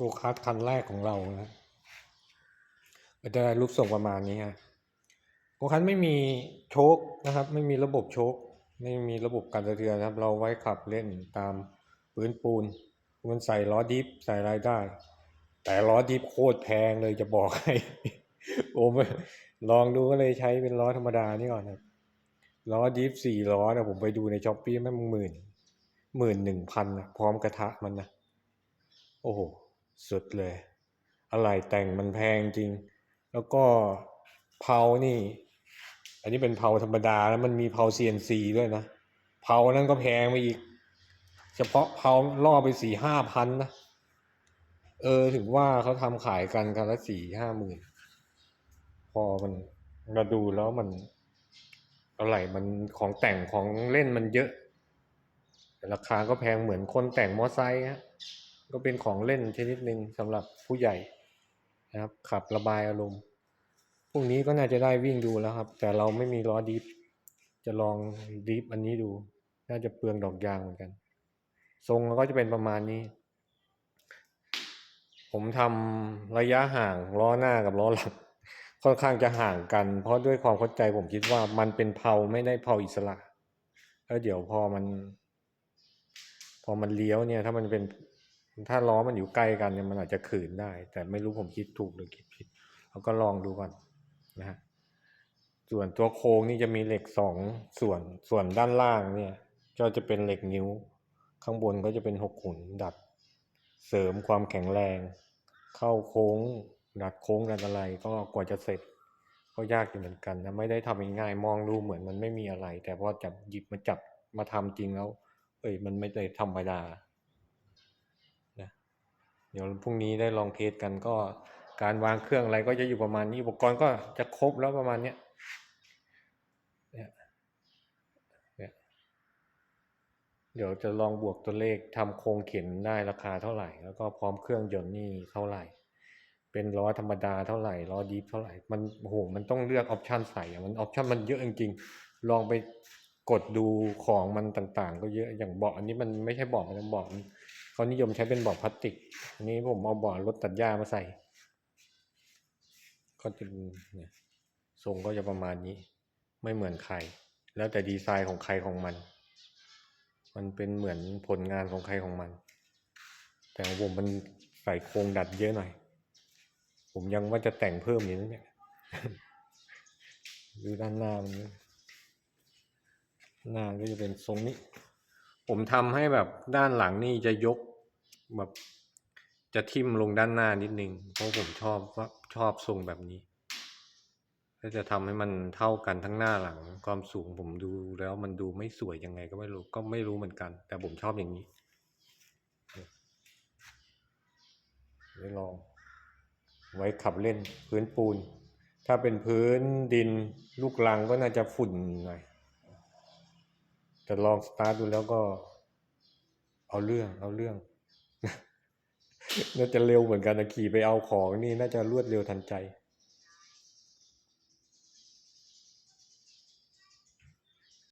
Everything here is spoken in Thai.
โกคาร์ทคันแรกของเรานะก็จะได้รูปทรงประมาณนี้ฮะโกคาร์ทไม่มีโชคนะครับ ไม่มีระบบโชคไม่มีระบบการสะเทือนะครับ เราไว้ขับเล่นตามพื้นปูนมันใส่ล้อดิฟใส่อะไรได้ แต่ล้อดิฟโคตรแพงเลยจะบอกให้โอ้มลองดูก็เลยใช้เป็นล้อธรรมดานี่ก่อนครับล้อดิฟสี่ล้อนะผมไปดูในช้อปปี้แม่งหมื่นหมื่นหนึ่งพันนะพร้อมกระทะมันนะโอ้โห สุดเลยอะไรแต่งมันแพงจริง แล้วก็เผานี่ อันนี้เป็นเผาธรรมดาแล้วมันมีเผา CNC ด้วยนะเผานั่นก็แพงไปอีก เฉพาะเผาล่อไปสี่ห้าพันนะเออถึงว่าเขาทำขายกันกันละสี่ห้าหมื่นพอมันมาดูแล้วมันอะไรมันของแต่งของเล่นมันเยอะแต่ราคาก็แพงเหมือนคนแต่งมอไซค์ฮะ ก็เป็นของเล่นชนิดหนึ่งสำหรับผู้ใหญ่นะครับ ขับระบายอารมณ์พรุ่งนี้ก็น่าจะได้วิ่งดูแล้วครับ แต่เราไม่มีล้อดิฟจะลองดิฟอันนี้ดู น่าจะเปลืองดอกยางเหมือนกัน ทรงก็จะเป็นประมาณนี้ ผมทำระยะห่างล้อหน้ากับล้อหลังค่อนข้างจะห่างกัน เพราะด้วยความเข้าใจผมคิดว่ามันเป็นเพลาไม่ได้เพลาอิสระแล้วเดี๋ยวพอมัน พอมันเลี้ยวเนี่ย ถ้ามันเป็น ถ้าล้อมันอยู่ใกล้กันเนี่ยมันอาจจะขืนได้ แต่ไม่รู้ผมคิดถูกหรือคิดผิดเราก็ลองดูก่อนนะฮะส่วนตัวโค้งนี่จะมีเหล็กสองส่วนส่วนด้านล่างเนี่ยก็จะเป็นเหล็กนิ้ว ข้างบนก็จะเป็นหกขุนดัด เสริมความแข็งแรง เข้าโค้งดัดโค้งดัดอะไรก็กว่าจะเสร็จ ก็ยากอยู่เหมือนกันนะไม่ได้ทำง่ายมองดูเหมือนมันไม่มีอะไร แต่พอจับหยิบมาจับมาทำจริงแล้ว เอ้ยมันไม่ได้ธรรมดา เดี๋ยวพรุ่งนี้ได้ลองเทสกันก็การวางเครื่องอะไรก็จะอยู่ประมาณนี้อุปกรณ์ก็จะครบแล้วประมาณเนี้ยเดี๋ยวจะลองบวกตัวเลขทำโครงเข็นได้ราคาเท่าไหร่ แล้วก็พร้อมเครื่องยนต์นี่เท่าไหร่ เป็นล้อธรรมดาเท่าไหร่ล้อดีฟเท่าไหร่มันโอ้โหมันต้องเลือกออปชันใส่อะมันออปชันมันเยอะจริงๆลองไปกดดูของมันต่างๆ ก็เยอะอย่างเบาะอันนี้มันไม่ใช่เบาะนเบาะ เขานิยมใช้เป็นบาะพลาสติก อันนี้ผมเอาบาะรถตัดหญ้ามาใส่ ก็จะเนี่ยทรงก็จะประมาณนี้ ไม่เหมือนใคร แล้วแต่ดีไซน์ของใครของมัน มันเป็นเหมือนผลงานของใครของมัน แต่ผมมันใส่โครงดัดเยอะหน่อย ผมยังว่าจะแต่งเพิ่มอยู่นะเนี่ยดูด้านหน้ามันหน้าก็จะเป็นทรงนี้ ผมทำให้แบบด้านหลังนี่จะยก แบบจะทิ่มลงด้านหน้านิดนึง เพราะผมชอบว่าชอบทรงแบบนี้ก็จะทำให้มันเท่ากันทั้งหน้าหลัง ความสูงผมดูแล้วมันดูไม่สวยยังไงก็ไม่รู้ก็ไม่รู้เหมือนกัน แต่ผมชอบอย่างนี้ได้ลอง ไว้ขับเล่นพื้นปูน ถ้าเป็นพื้นดินลูกรังก็น่าจะฝุ่นหน่อยแต่ลองสตาร์ทดูแล้วก็เอาเรื่องเอาเรื่อง น่าจะเร็วเหมือนกันนะขี่ไปเอาของนี่น่าจะรวดเร็วทันใจ